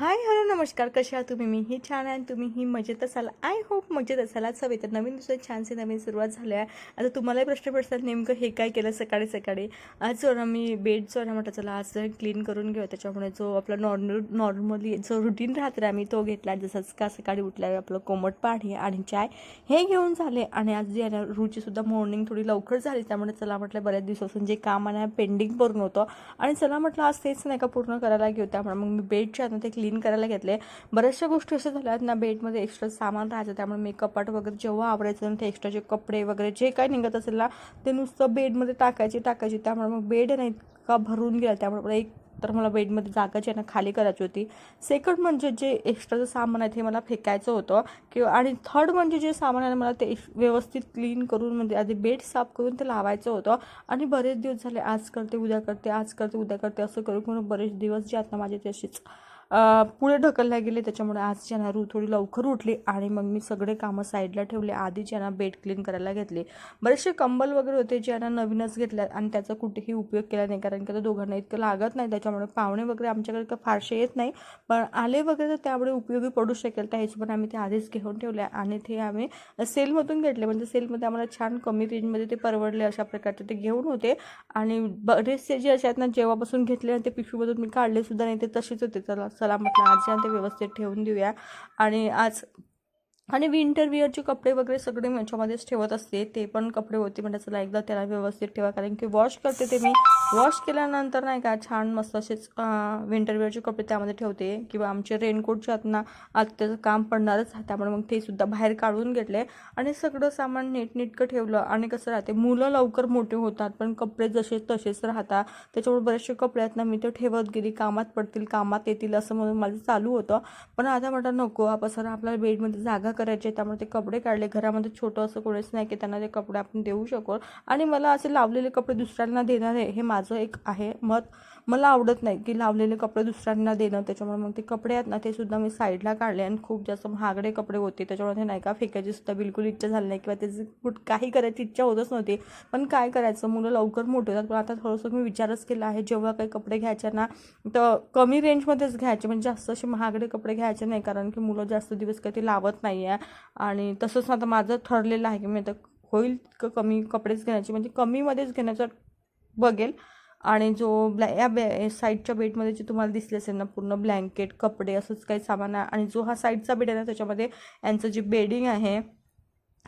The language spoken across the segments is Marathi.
हाय हॅलो नमस्कार. कशा आहात तुम्ही? मी ही छान आहे आणि तुम्ही ही मजेत असाल? आय होप मजेत असाल. आज हवे तर नवीन दुसरं छानसे नवीन सुरुवात झाली आहे. आता तुम्हालाही प्रश्न पडतात नेमकं हे काय केलं सकाळी सकाळी? आज जो ना मी बेड जो ना म्हटलं चला आज क्लीन करून घेऊ. त्याच्यामुळे जो आपला नॉर्मल नॉर्मली जो रुटीन राहत आम्ही तो घेतला. जसंच का सकाळी उठल्यावर आपलं कोमट पाणी आणि चाय हे घेऊन झाले. आणि आज जी आहे मॉर्निंग थोडी लवकर झाली. त्यामुळे चला म्हटलं बऱ्याच दिवसापासून जे काम आहे पेंडिंग पूर्ण होतं. आणि चला म्हटलं आज तेच नाही का पूर्ण करायला घेऊ. त्यामुळे मग मी बेडच्या आता ते क्लीन क्लीन करायला घेतले. बऱ्याचशा गोष्टी अशा झाल्या आहेत ना बेडमध्ये एक्स्ट्रा सामान राहायचं त्यामुळे मी कपाट वगैरे जेव्हा आवरायचं ना ते एक्स्ट्राचे कपडे वगैरे जे काही निघत असेल ना ते नुसतं बेडमध्ये टाकायचे टाकायचे. त्यामुळे मग बेड नाही का भरून गेला. त्यामुळे मला एक तर मला बेडमध्ये जागा जी आहे ना खाली करायची होती. सेकंड म्हणजे जे एक्स्ट्राचं सामान आहे ते मला फेकायचं होतं. किंवा आणि थर्ड म्हणजे जे सामान आहे ना मला ते व्यवस्थित क्लीन करून म्हणजे आधी बेड साफ करून ते लावायचं होतं. आणि बरेच दिवस झाले आज करते उद्या करते आज करते उद्या करते असं करून म्हणून बरेच दिवस जे आहेत ना माझे तशीच पुढे ढकलल्या गेले. त्याच्यामुळे आज ज्यांना रू थोडी लवकर उठली आणि मग मी सगळे कामं साईडला ठेवले. आधी ज्यांना बेड क्लीन करायला घेतले. बरेचसे कंबल वगैरे होते ज्यांना नवीनच घेतल्या आणि त्याचा कुठेही उपयोग केला नाही. कारण की आता दोघांना इतकं लागत नाही. त्याच्यामुळे पाहुणे वगैरे आमच्याकडे का फारसे येत नाही. पण आले वगैरे तर त्यामुळे उपयोगी पडू शकेल. त्या हिशोबाने आम्ही ते आधीच घेऊन ठेवले आणि ते आम्ही सेलमधून घेतले. म्हणजे सेलमध्ये आम्हाला छान कमी रेंजमध्ये ते परवडले अशा प्रकारचे ते घेऊन होते. आणि बरेचसे जे असे आहेत ना जेव्हापासून घेतले आणि ते पिशवीमधून मी काढले सुद्धा नाही. ते तसेच होते. त्याला चला म्हटलं आज जे ते व्यवस्थित ठेवून देऊया. आणि आज आणि विंटर विअरचे कपडे वगैरे सगळे मी याच्यामध्येच ठेवत असते. ते पण कपडे होते म्हणजे चला एकदा त्याला व्यवस्थित ठेवा. कारण की वॉश करते ते मी. वॉश केल्यानंतर नाही का छान मस्त असेच विंटर विअरचे कपडे त्यामध्ये ठेवते. किंवा आमचे रेनकोटचे आहेत ना आता त्याचं काम पडणारच आहे. त्यामुळे मग ते सुद्धा बाहेर काढून घेतले. आणि सगळं सामान नीटनीटकं ठेवलं. आणि कसं राहते मुलं लवकर मोठे होतात. पण कपडे जसे तसेच राहतात. त्याच्यामुळे बरेचसे कपडे आहेत ना मी ते ठेवत गेली. कामात पडतील कामात येतील असं म्हणून माझं चालू होतं. पण आता म्हटलं नको हा पसारा आपल्याला बेडमध्ये जागा करायचे त्यामुळे ते कपडे काढले. घरामध्ये छोटं असं कोणीच नाही की त्यांना ते कपडे आपण देऊ शकू आणि मला असे लावलेले कपडे दुसऱ्यांना देणार आहे हे माझं एक आहे मत. मला आवडत नाही की लावलेले कपडे दुसऱ्यांना देणं त्याच्यामुळे मग ते कपडे आहेत ना ते सुद्धा मी साईडला काढले आणि खूप जास्त महागडे कपडे होते. त्याच्यामुळे ते नाही का फेकायची सुद्धा बिलकुल इच्छा झाली नाही किंवा त्याची कुठ काही करायची इच्छा होतच नव्हती. पण काय करायचं? मुलं लवकर मोठे होतात. पण आता थोडंसं मी विचारच केला आहे जेव्हा काही कपडे घ्यायचे ना तर कमी रेंजमध्येच घ्यायचे. म्हणजे जास्त असे महागडे कपडे घ्यायचे नाही कारण की मुलं जास्त दिवस काही ते लावत नाही आहे. आणि तसंच आता माझं ठरलेलं आहे की मी आता होईल क कमी कपडेच घेण्याची. म्हणजे कमीमध्येच घेण्याचं बघेल. आणि जो ब्लॅ या बे साईडच्या बेडमध्ये जे तुम्हाला दिसले असेल ना पूर्ण ब्लँकेट कपडे असंच काही सामान आहे. आणि जो हा साईडचा बेड आहे ना त्याच्यामध्ये यांचं जे बेडिंग आहे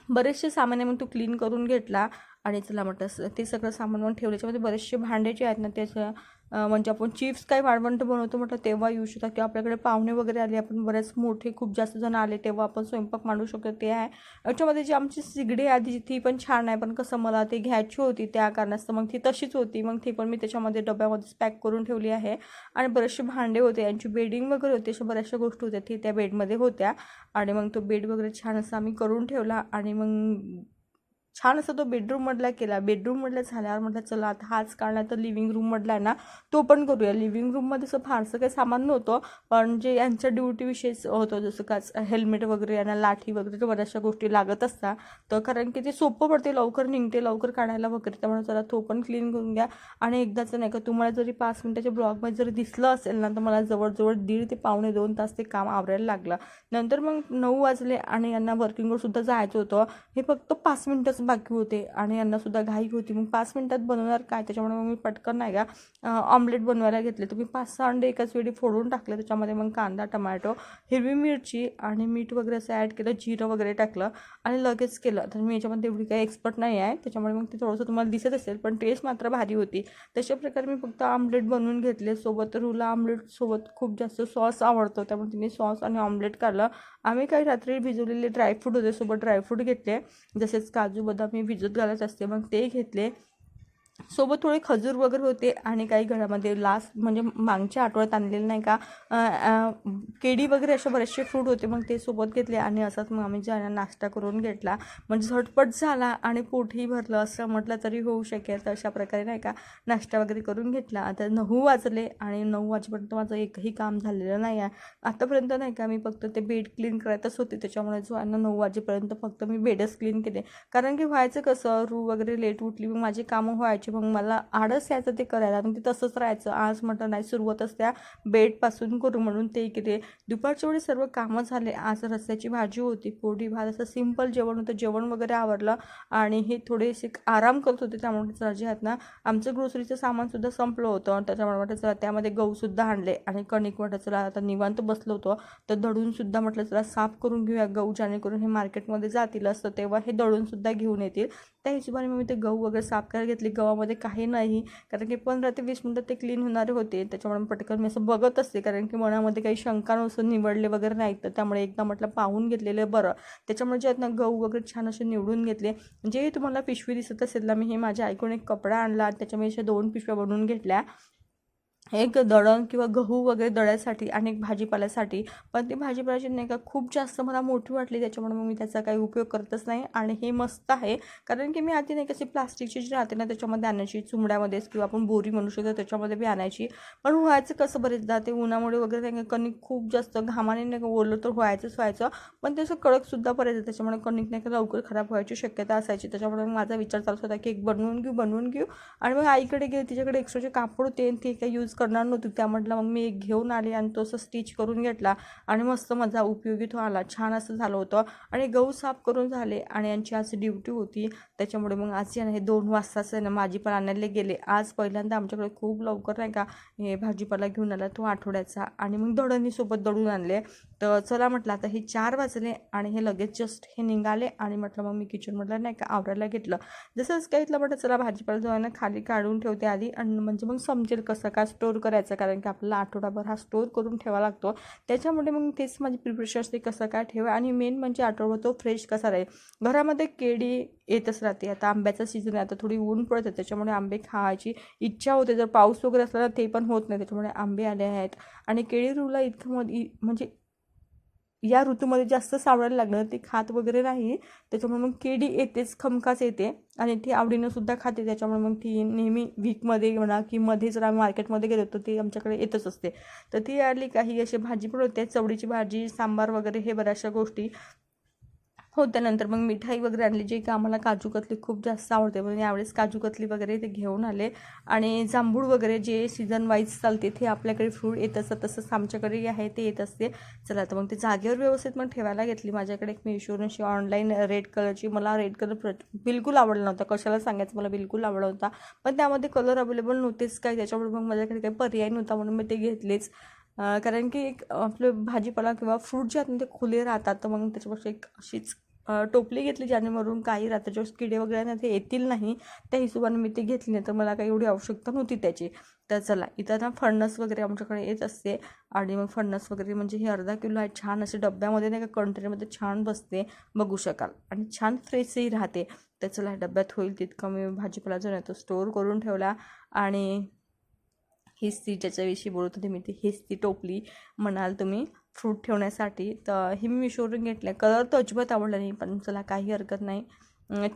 बरेचसे सामान आहे मग तो क्लीन करून घेतला. आणि चला म्हटलं ते सगळं सामान मग ठेवलं. त्याच्यामध्ये बरेचसे भांडे जे आहेत ना त्याच्या म्हणजे आपण चिप्स काही वाळवंट बनवतो म्हटलं तेव्हा येऊ शकतात. किंवा आपल्याकडे पाहुणे वगैरे आले आपण बरेच मोठे खूप जास्त जण आले तेव्हा आपण स्वयंपाक मांडू शकतो. ते आहे. याच्यामध्ये जी आमची सिगडी आधी ती पण छान आहे. पण कसं मला ती घ्यायची होती त्या कारणास्तव मग ती तशीच होती. मग ती पण मी त्याच्यामध्ये डब्यामध्येच पॅक करून ठेवली आहे. आणि बरेचसे भांडे होते. यांची बेडिंग वगैरे होती. अशा बऱ्याचशा गोष्टी होत्या. ती त्या बेडमध्ये होत्या. आणि मग तो बेड वगैरे छान असा आम्ही करून ठेवला. आणि मग छान असं तो बेडरूममधला केला. बेडरूममधला झाल्यावर म्हटलं चला आता हाच काढला तर लिव्हिंग रूममधला आहे ना तो पण करूया. लिव्हिंग रूममध्ये असं फारसं काही सामान नव्हतं पण जे यांच्या ड्युटीविषयीच होतं जसं का हेल्मेट वगैरे यांना लाठी वगैरे तर बऱ्याचशा गोष्टी लागत असतात. तर कारण की ते सोपं पडते लवकर निघते लवकर काढायला वगैरे त्यामुळे चला तो पण क्लीन करून घ्या. आणि एकदाचं नाही का तुम्हाला जरी पाच मिनिटाच्या ब्लॉगमध्ये जरी दिसलं असेल ना तर मला जवळजवळ दीड ते पावणे दोन तास ते काम आवरायला लागलं. नंतर मग नऊ वाजले आणि यांना वर्किंगवर सुद्धा जायचं होतं. हे फक्त पाच मिनटंच बाकी होते आणि यांनासुद्धा घाई होती. मग पाच मिनटात बनवणार काय? त्याच्यामुळे मग मी पटकन नाही का ऑमलेट बनवायला घेतले. तुम्ही पाच सहा अंडे एकाच वेळी फोडून टाकले. त्याच्यामध्ये मग कांदा टमॅटो हिरवी मिरची आणि मीठ वगैरे असं ॲड केलं जिरं वगैरे टाकलं आणि लगेच केलं. तर मी याच्यामध्ये एवढी काही एक्सपर्ट नाही आहे. त्याच्यामुळे मग ते थोडंसं तुम्हाला दिसत असेल पण टेस्ट मात्र भारी होती. तशा प्रकारे मी फक्त आमलेट बनवून घेतले. सोबत रुला आमलेटसोबत खूप जास्त सॉस आवडतो. त्यामुळे तिने सॉस आणि ऑमलेट काढलं आम्ही काही रात्री भिजवलेले ड्रायफ्रूट होते सोबत ड्रायफ्रूट घेतले. जसेच काजू बदाम मी भिजत घालत असते. मग ते घेतले. सोबत थोडे खजूर वगैरे होते आणि काही घरामध्ये लास्ट म्हणजे मागच्या आठवड्यात आणलेले नाही का अं, केळी वगैरे असे बरेचसे फ्रूट होते. मग ते सोबत घेतले आणि असंच मग आम्ही ज्यांना नाश्ता करून घेतला. म्हणजे झटपट झाला आणि पोटही भरलं. असं म्हटलं तरी होऊ शकेल. तर अशा प्रकारे नाही का नाश्ता वगैरे करून घेतला. आता नऊ वाजले आणि नऊ वाजेपर्यंत माझं एकही काम झालेलं नाही आहे. आतापर्यंत नाही का मी फक्त ते बेड क्लीन करायचंच होते. त्याच्यामुळे जो आहे ना नऊ वाजेपर्यंत फक्त मी बेडच क्लीन केले. कारण की व्हायचं कसं रू वगैरे लेट उठली मग माझी कामं व्हायची. मग मला आडस यायचं ते करायला. मग ते तसंच राहायचं. आज म्हटलं नाही सुरुवातच त्या बेडपासून करू म्हणून ते इकडे. दुपारच्या वेळी सर्व कामं झाले. आज रस्त्याची भाजी होती पोळी भात असं सिंपल जेवण होतं. जेवण वगैरे आवरलं आणि हे थोडेसे आराम करत होते. त्यामुळे चला जे आहेत ना आमचं ग्रोसरीचं सामानसुद्धा संपलं होतं. त्याच्यामुळे म्हटलं चला त्यामध्ये गहूसुद्धा आणले आणि कणिक म्हटलं चला आता निवांत बसलो होतो. तर दळूनसुद्धा म्हटलं चला साफ करून घेऊया गहू जेणेकरून हे मार्केटमध्ये जातील असतं तेव्हा हे दळूनसुद्धा घेऊन येतील. त्या हिशोबाने मी ते गहू वगैरे साफ करायला घेतली. गव्हामध्ये काही नाही. कारण की पंधरा ते वीस मिनटं ते क्लीन होणारे होते. त्याच्यामुळे पटकन मी असं बघत असते. कारण की मनामध्ये काही शंका नसून निवडले वगैरे नाहीत. तर त्यामुळे एकदा म्हटलं पाहून घेतलेलं बरं. त्याच्यामुळे जे आहेत ना गहू वगैरे छान असे निवडून घेतले. जे तुम्हाला पिशवी दिसत असेल ना मी हे माझ्या ऐकून एक कपडा आणला. त्याच्यामुळे अशा दोन पिशव्या बनवून घेतल्या. एक दळण किंवा गहू वगैरे दळ्यासाठी आणि एक भाजीपाल्यासाठी. पण ती भाजीपाल्याची नाही का खूप जास्त मला मोठी वाटली त्याच्यामुळे मग मी त्याचा काही उपयोग करतच नाही आणि हे मस्त आहे. कारण की मी आधी नाही कशी प्लास्टिकची जी राहते ना त्याच्यामध्ये आणायची चुमड्यामध्येच किंवा आपण बोरी म्हणू शकतो त्याच्यामध्ये बी आणायची. पण व्हायचं कसं बरेचदा ते उन्हामुळे वगैरे नाही का कणिक खूप जास्त घामाने नाही का ओरलं तर व्हायचंच व्हायचं. पण ते असं कडकसुद्धा पडायचं त्याच्यामुळे कणिक नाही का लवकर खराब व्हायची शक्यता असायची. त्याच्यामुळे माझा विचार चालू होता की एक बनवून घेऊ बनवून घेऊ. आणि मग आईकडे गेले तिच्याकडे एक्स्ट्राचे कापड होते आणि ते काही यूज करणार नव्हती. त्या म्हटलं मग मी एक घेऊन आले आणि तो असं स्टिच करून घेतला आणि मस्त माझा उपयोगी तो आला. छान असं झालं होतं आणि गहू साफ करून झाले आणि यांची आज ड्युटी होती. त्याच्यामुळे मग आज हे दोन वाजताच आहे ना माझी पण आणायला गेले. आज पहिल्यांदा आमच्याकडे खूप लवकर नाही का हे भाजीपाला घेऊन आला तो आठवड्याचा आणि मग दडणीसोबत दडून आणले. तर चला म्हटलं आता हे चार वाजले आणि हे लगेच जस्ट हे निघाले आणि म्हटलं मग मी किचन म्हटलं नाही का आवरायला घेतलं. जसंच काही इथलं म्हटलं चला भाजीपाला जो आहे ना खाली काढून ठेवते आधी आणि म्हणजे मग समजेल कसं काय स्टोअर करायचं कारण की आपल्याला आठवडाभर हा स्टोअर करून ठेवा लागतो. त्याच्यामुळे मग तेच माझी प्रिपरेशन असते कसं काय ठेवा आणि मेन म्हणजे आठवडा तो फ्रेश कसा राहील. घरामध्ये केळी येतच राहते आता आंब्याचा सीझन आहे आता थोडी ऊन पडते त्याच्यामुळे आंबे खायची इच्छा होते. जर पाऊस वगैरे असला तर ते पण होत नाही त्याच्यामुळे आंबे आले आहेत. आणि केळी रुला इतकं मध्ये म्हणजे या ऋतूमध्ये जास्त सावळायला लागलं ते खात वगैरे नाही. त्याच्यामुळे मग केडी येतेच खमखास येते. आणि ती आवडीनं सुद्धा खाते. त्याच्यामुळे मग ती नेहमी वीकमध्ये म्हणा की मध्ये जर आम्ही मार्केटमध्ये गेलो तर ती आमच्याकडे येतच असते. तर ती आली काही अशी भाजी पण होते चवडीची भाजी सांबार वगैरे हे बऱ्याचशा गोष्टी. हो त्यानंतर मग मिठाई वगैरे आणली जे की आम्हाला काजू कतली खूप जास्त आवडते. म्हणून यावेळेस काजू कतली वगैरे ते घेऊन आले. आणि जांभूळ वगैरे जे सीझन वाईज चालते ते आपल्याकडे फ्रूट येत असतं तसंच आमच्याकडे आहे ते येत असते. चला तर मग ते जागेवर व्यवस्थित मग ठेवायला घेतली. माझ्याकडे एक मिशोरून अशी ऑनलाईन रेड कलरची मला रेड कलर प्र बिलकुल आवडला नव्हता. कशाला सांगायचं मला बिलकुल आवडला होता पण त्यामध्ये कलर अवेलेबल नव्हतेच काय त्याच्यामुळे मग माझ्याकडे काही पर्याय नव्हता म्हणून मी ते घेतलेच. कारण की एक आपलं भाजीपाला किंवा फ्रूट जे आहेत ते खुले राहतात तर मग त्याच्यापेक्षा एक अशीच टोपली घेतली ज्यानेवरून काही रात्रीच्या किडे वगैरे ना ते येतील नाही. त्या हिशोबाने मी ते घेतली नाही तर मला काही एवढी आवश्यकता नव्हती त्याची. तर चला इथं ना फणस वगैरे आमच्याकडे येत असते आणि मग फणस वगैरे म्हणजे हे अर्धा किलो आहे छान असे डब्यामध्ये नाही का कंटेनरमध्ये छान बसते बघू शकाल. आणि छान फ्रेशही राहते. तर चला डब्यात होईल तितकं मी भाजीपाला जो नाही तो स्टोअर करून ठेवला. आणि हिस्ती ज्याच्याविषयी बोलत होते मी ती हिस्ती टोपली म्हणाल तुम्ही फ्रूट ठेवण्यासाठी. तर हे मी मिशोवरून घेतलं कलर तर अजिबात आवडला नाही पण चला काही हरकत नाही.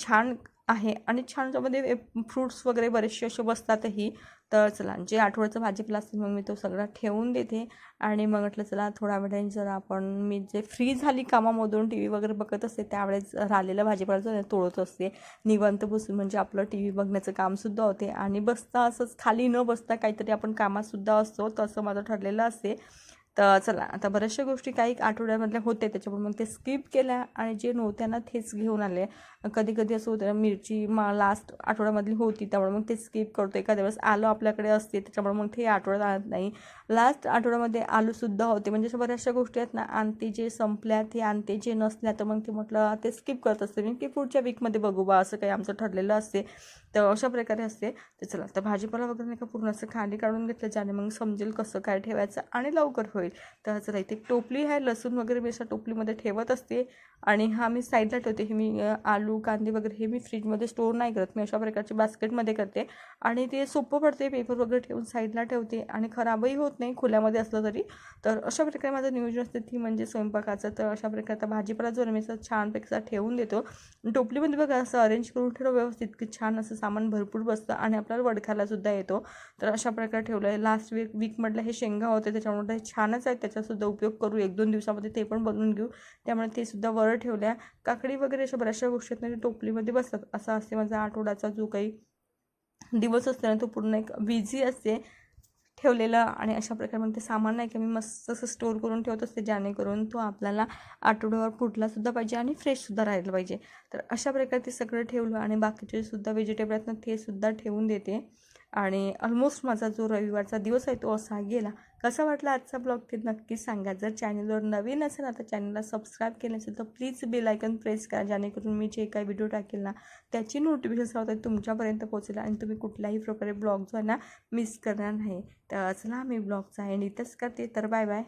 छान आहे. आणि छान त्यामध्ये फ्रूट्स वगैरे बरेचसे असे बसतातही. तर चला जे आठवड्याचं भाजीपाला असतील मग मी तो सगळा ठेवून देते. आणि मग म्हटलं चला थोड्या वेळाने जर आपण मी जे फ्री झाली कामामधून टी व्ही वगैरे बघत असते त्यावेळेस राहिलेलं भाजीपाला जो तोडत असते. निवांत बसून म्हणजे आपलं टी व्ही बघण्याचं कामसुद्धा होते. आणि बसता असंच खाली न बसता काहीतरी आपण कामातसुद्धा असतो तसं माझं ठरलेलं असते. तर चला आता बऱ्याचशा गोष्टी काही आठवड्यामधल्या होते त्याच्यामुळे मग ते स्किप केल्या. आणि जे नव्हत्या ना तेच घेऊन आले. कधी कधी असं होतं मिरची मा लास्ट आठवड्यामधली होती त्यामुळे मग ते स्किप करतो एखाद्या वेळेस आलं आपल्याकडे असते त्याच्यामुळे मग ते आठवड्यात आणत नाही. लास्ट आठवड्यामध्ये आलूसुद्धा होते. म्हणजे अशा बऱ्याचशा गोष्टी आहेत ना आणते जे संपल्या ते आणते जे नसल्या तर मग ते म्हटलं ते स्किप करत असते. मी की पुढच्या वीकमध्ये बघू बा असं काही आमचं ठरलेलं असते. तर अशा प्रकारे असते. तर चला तर भाजीपाला वगैरे नाही का पूर्ण असं खाली काढून घेतलं ज्याने मग समजेल कसं काय ठेवायचं आणि लवकर होईल. तर चला इथे टोपली आहे लसूण वगैरे मी अशा टोपलीमध्ये ठेवत असते. आणि हा मी साईडला ठेवते. हे मी आलू कांदे वगैरे हे मी फ्रीजमध्ये स्टोअर नाही करत. मी अशा प्रकारचे बास्केटमध्ये करते. आणि ते सोपं पडते पेपर वगैरे ठेवून साईडला ठेवते आणि खराबही होत नाही खुल्यामध्ये असलं तरी. तर अशा प्रकारे माझं नियोजन असते. ती म्हणजे स्वयंपाकाचं. तर अशा प्रकारे आता भाजीपाला जो मी असं छानपेक्षा ठेवून देतो. टोपलीमध्ये बघा असं अरेंज करून ठेवलं व्यवस्थित की छान असं सामान भरपूर बसतं आणि आपल्याला वडखायलासुद्धा येतो. तर अशा प्रकारे ठेवलं आहे लास्ट वीक वीकमधलं हे शेंगा होते त्याच्यामुळे छानच आहे त्याचासुद्धा उपयोग करू. एक दोन दिवसामध्ये ते पण बनवून घेऊ. त्यामुळे ते सुद्धा वर ठेवल्या. काकडी वगैरे अशा बऱ्याचशा गोष्टी आहेत टोपलीमध्ये बसतात असा असते. माझा आठवड्याचा जो काही दिवस असतो ना तो पूर्ण एक बिझी असते. ठेवलेलं आणि अशा प्रकारे मग ते सामान नाही का मी मस्त असं स्टोर करून ठेवत असते जेणेकरून तो आपल्याला आठवड्यावर फुटलासुद्धा पाहिजे आणि फ्रेशसुद्धा राहिलं पाहिजे. तर अशा प्रकारे ते सगळं ठेवलं आणि बाकीचे सुद्धा व्हेजिटेबल आहेत ना ते सुद्धा ठेवून देते. आणि ऑलमोस्ट माझा जो रविवारचा दिवस आहे तो असा गेला. कसा वाटला आजचा ब्लॉग ते नक्की सांगा. जर चॅनलवर नवीन असेल ना तर चॅनलला सबस्क्राईब केलं असेल तर प्लीज बेल आयकन प्रेस करा जेणेकरून मी जे काही व्हिडिओ टाकेल ना त्याची नोटिफिकेशन होतं तुमच्यापर्यंत पोहोचेल आणि तुम्ही कुठल्याही प्रकारे ब्लॉग जो आहे ना मिस करणार नाही. तर चला मी ब्लॉगचा एंड इथंच करते. तर बाय बाय